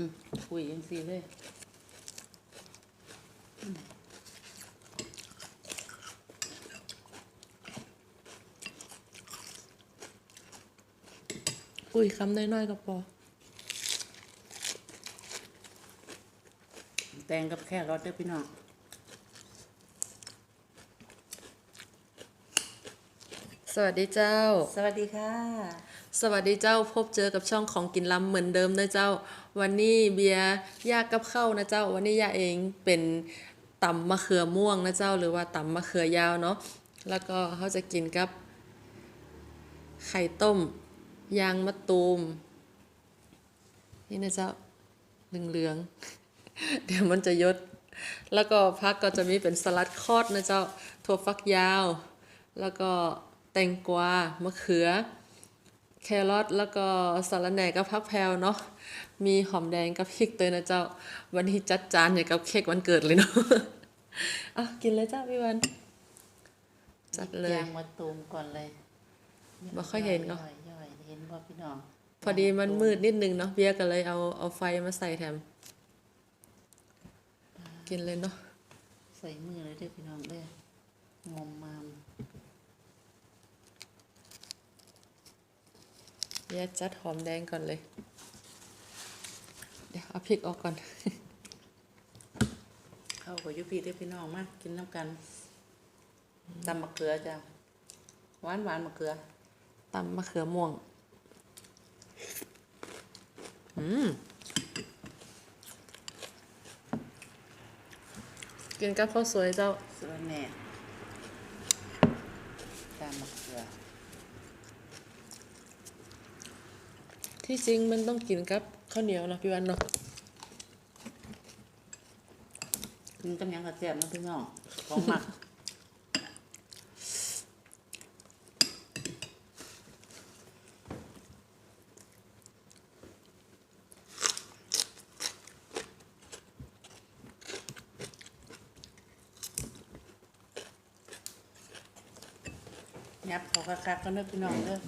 อืมคุยยังสิเลยอุ้ยคำน้อยๆก็พอแตงกับแค่รสเด้อพี่น้องสวัสดีเจ้า สวัสดีค่ะ สวัสดีเจ้าพบเจอกับช่องของกินล้ำเหมือนเดิมนะเจ้า วันนี้เบียร์ยากกับข้าวนะเจ้า วันนี้ยาเองเป็นตำมะเขือม่วงนะเจ้า หรือว่าตำมะเขือยาวเนาะแล้วก็เขาจะกินกับ ไข่ต้ม ยางมะตูม นี่นะเจ้าเหลืองๆเดี๋ยวมันจะยด แล้วก็พักก็จะมีเป็นสลัดคอดนะเจ้าถั่วฟักยาว แล้วก็แตงกวามะเขือ แครอทแล้วก็สาระแหน่กับพักแพรวเนาะมีหอมแดงกับพริกเตยนะเจ้า วันนี้จัดจานอย่างกับเค้กวันเกิดเลยเนาะอะกินเลยเจ้าพี่วัน จัดเลยยางมาตูมก่อนเลยบ่ค่อยเห็นเนอะย่อยย่อยเห็นบ่พี่น้องพอดีมันมืดนิดนึงเนาะเบียร์ก็เลยเอาเอาไฟมาใส่แถม กินเลยเนาะใส่มือเลยเด้อพี่น้องเด้องมมาม เบียร์จัดหอมแดงก่อนเลย เดี๋ยวเอาพริกออกก่อน เข้ากับยุพีเด้อพี่น้องมากินน้ำกันตำมะเขือจ้ะหวานหวานๆมะเขือตำมะเขือม่วง อืมกินกับข้าวสวยเจ้าสวยแน่ตำมะเขือ ที่จริงมันต้องกินกับข้าวเหนียวนะพี่วันเนาะกินกับหยังกระเจี๊ยบนะพี่น้องของหมัก ยับเขาคักๆก็นึกพี่น้องเด้อม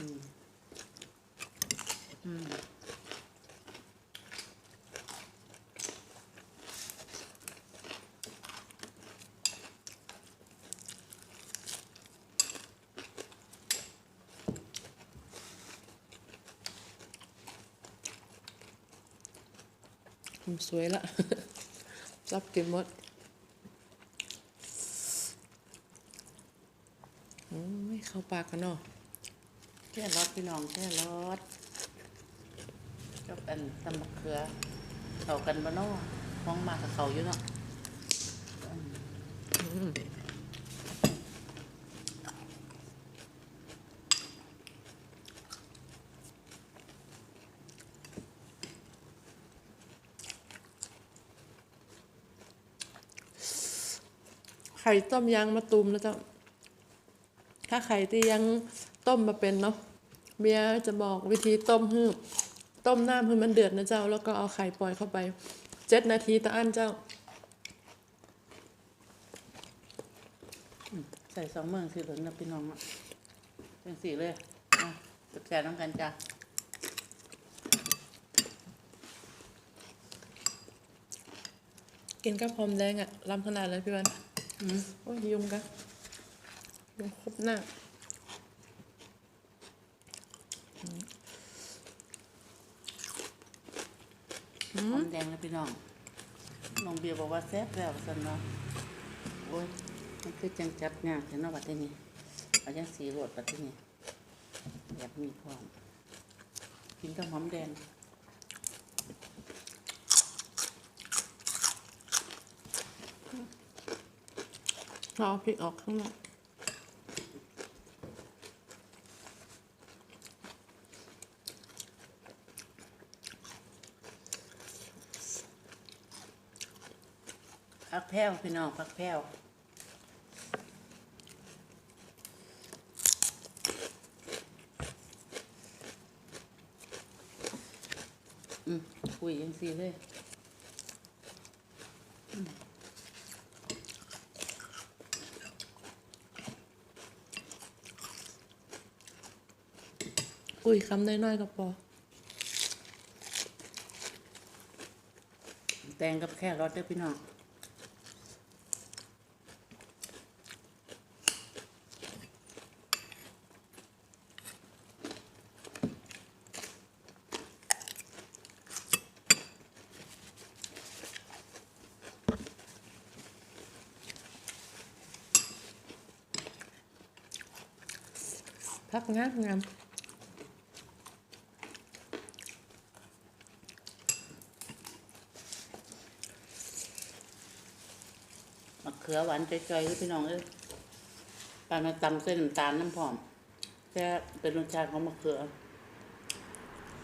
อืมอืม สวยละรับกินหมดอืมไม่เข้าปากกันเนาะแค่รสพี่น้องแค่รส กับอันตำมะเขือเขากันบ่เนาะฟ้องมากับเขาอยู่เนาะไข่ต้มยางมะตูมนะเจ้าถ้าไข่ที่ยังต้มมาเป็นเนาะเบียจะบอกวิธีต้มให้ ต้มน้ำให้มันเดือดนะเจ้า แล้วก็เอาไข่ปล่อยเข้าไปเจ็ดนาทีตะอั้นเจ้า ใส่สองเมืองสีเหลืองนะพี่น้องอะเป็นสีเลยอะจับแจกน้ำกันจ้ะกินกับหอมแดงอะล้ำขนาดเลยพี่วันอืมโอ้ยยุงกันยุงครบหน้า หอมแดงนะพี่น้องน้องเบียร์บอกว่าแซ่บแล้วสันเนาะโอ้ยมันคือจังจับงากเห็นเนาะบัดที่นี่เอาจังสีโรดบัดที่นี่แบบมีพร้อมกินกับหอมแดงเราเอาพริกออกข้างนอก แพ้วพี่น้องผักแพ้วอืมคุยยังซีเลยอุ้ยคำน้อยๆกับปอแตงกับแค่รอดเด้อพี่น้อง พักงามงามมะเขือหวานจ่อยๆพี่น้องเอ้ยปานมาตำเส้นน้ำตาลน้ำผอมแค่เป็นรสชาติของมะเขือ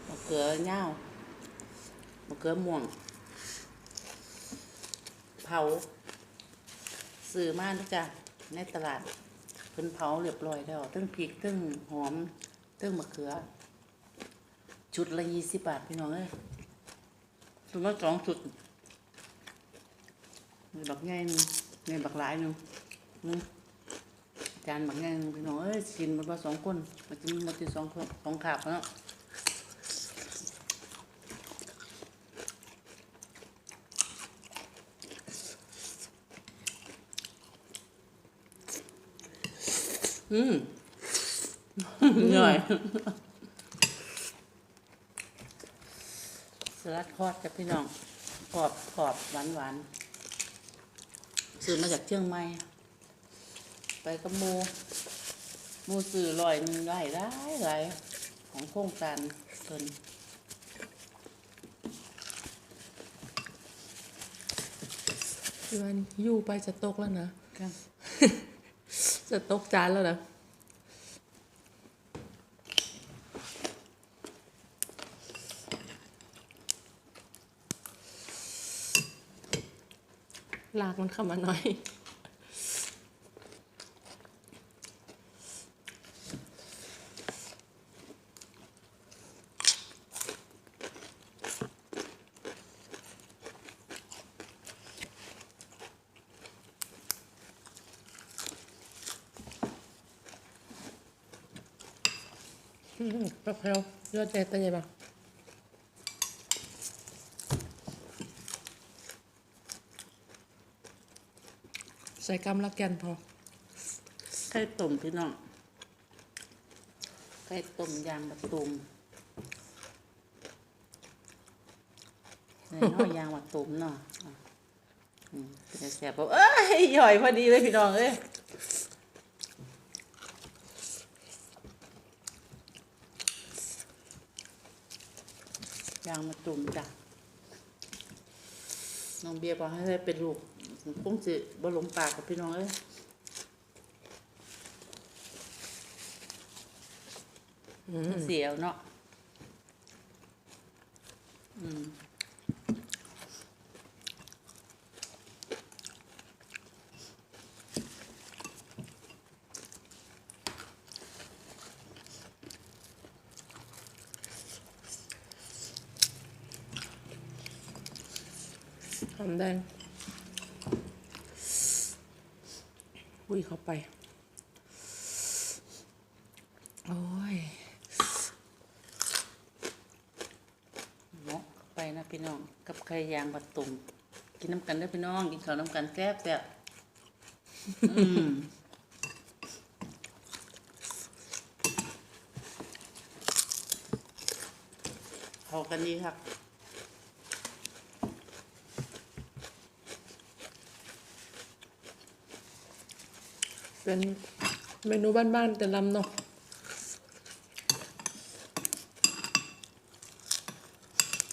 มะเขือเน่ามะเขือม่วง เผา ซื้อมานะจ๊ะในตลาด เพิ่นเผาเรียบร้อยแล้วตึ้งพริกตึ้งหอมตึ้งมะเขือ ชุดละยี่สิบบาทพี่น้องเอ้ยถุงละสองชุดมีบักใหญ่หนึงมีบักหลายหนึงนึงจานบักใหญ่หนึงพี่น้องเอ้ยกินมันว่าสองคนมันจะมีหมดที่สองคนสองขาบเนา อืมเหนื่อยสลัดทอดกับพี่น้องกรอบกรอบหวานหวานซื้อมาจากเชียงใหม่ ไปกับหมูหมูซื้อลอยหนึ่งได้ได้หลายของโครงการเพิ่นพี่วันอยู่ไปจะตกแล้วนะครับ จะตกจานแล้วนะลากมันเข้ามาหน่อย อืมแป๊บเดียวยอดเด็ดตัวใหญ่ปะใส่กำละแกนพอ ไข่ต้มพี่น้อง ไข่ต้มยางมะตูมเนี่ยน้อยางมะตูมเนาะอืมเป็นแซ่บบอกเอ้ยหย่อยพอดีเลยพี่น้องเอ้ยางมาตุ่มจ้ะน้องเบียร์บอกให้ได้เป็นลูกคงสิบ่หลงปากกับพี่น้องเอ้ยเสียวเนาะอืม หอมแดงอุ้ยเข้าไป โอ้ยเนาะไปนะพี่น้อง กับไข่ยางมาตุ่มกินน้ำกันเด้พี่น้อง กินข้าวน้ำกันแซ่บแซ่บอืมพอกันดีครับ เป็นเมนูบ้านๆแต่ลำเนาะ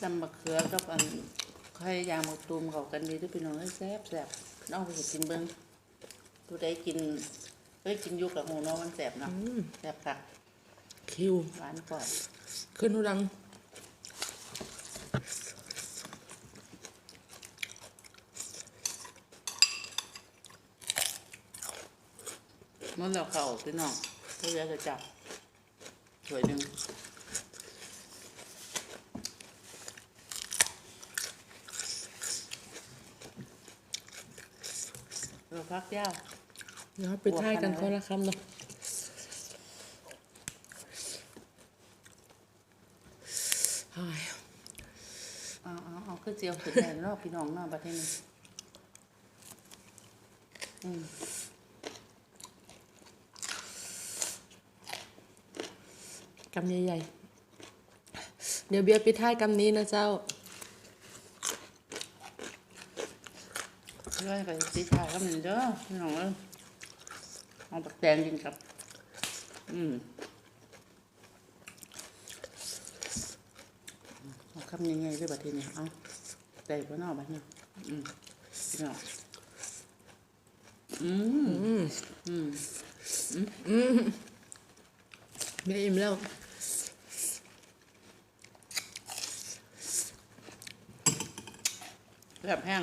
ตำมะเขือกับอันไข่ยางมะตูมเขากันดีเด้วยพี่น้องเอ้ยแซ่บแซ่บน้องไปเห็นกินเบิ้งผู้ใดกินเอ้ยกินอยุกับหูน้องมันแซ่บเนาะแซ่บค่ะคิวหวานกว่าขึ้นหูดัง มันแล้วเขาพี่น้องเพื่อจะจับสวยหนึ่งเราพักยาวเดี๋ยวไปท่ายกันคนละคำเนาะเฮ้ยเอาเอาเอาขึ้นคือเจียวขึ้นแทนเนาะพี่น้องเนาะประเทศนี้อืม กำใหญ่ๆ เดี๋ยวเบียร์ปิดท้ายกำนี้นะเจ้าเรื่อยไปสีชายก็มันเด้อพี่น้องเอ้ยเอาปักแดงกินกับ อืมเอาคำยังไงด้วยบัดทีนี้เอาใส่ก็นอกบัดนี้อืมพี่น้องอืมอืมเบียร์อิ่มแล้ว แบบแห้ง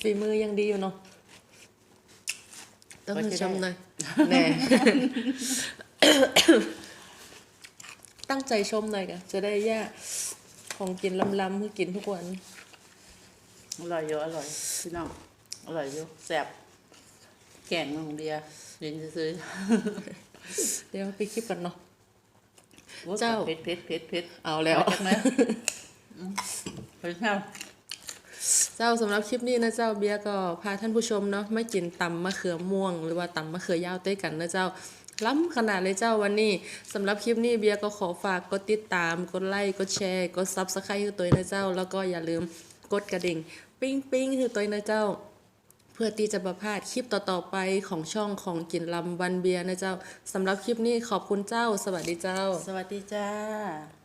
ฝีมือยังดีอยู่เนาะต้องไว้ให้จะชได้มหน่อยแน่ ตั้งใจชมหน่อยกะจะได้แย่ของกินล้ำๆคือกินทุกวัน อร่อยเยอะอร่อยพี่น้องอร่อยเยอะแซ่บแกงน้องเบียร์เรียนซื้อเดี๋ยวไปคลิปกันเนาะๆเจ้าเผ็ดเผ็ดเผ็ดเผ็ดเอาแล้วจักไหมอืมเผ็ดแห้ง เจ้าสำหรับคลิปนี้นะเจ้าเบียก็พาท่านผู้ชมเนาะไม่กินตำมะเขือม่วง หรือว่าตำมะเขือยาวด้วยกันนะเจ้าล้ำขนาดเลยเจ้าวันนี้สำหรับคลิปนี้เบียก็ขอฝากกดติดตาม กดไลค์กดแชร์กดซับสไครต์ให้ตัวนะเจ้า แล้วก็อย่าลืมกดกระดิ่ง ปิ้งปิ้งให้ตัวนะเจ้า เพื่อที่จะประพาดคลิปต่อๆไปของช่องของกินลำวันเบียนะเจ้าสำหรับคลิปนี้ขอบคุณเจ้า สวัสดีเจ้า สวัสดีจ้า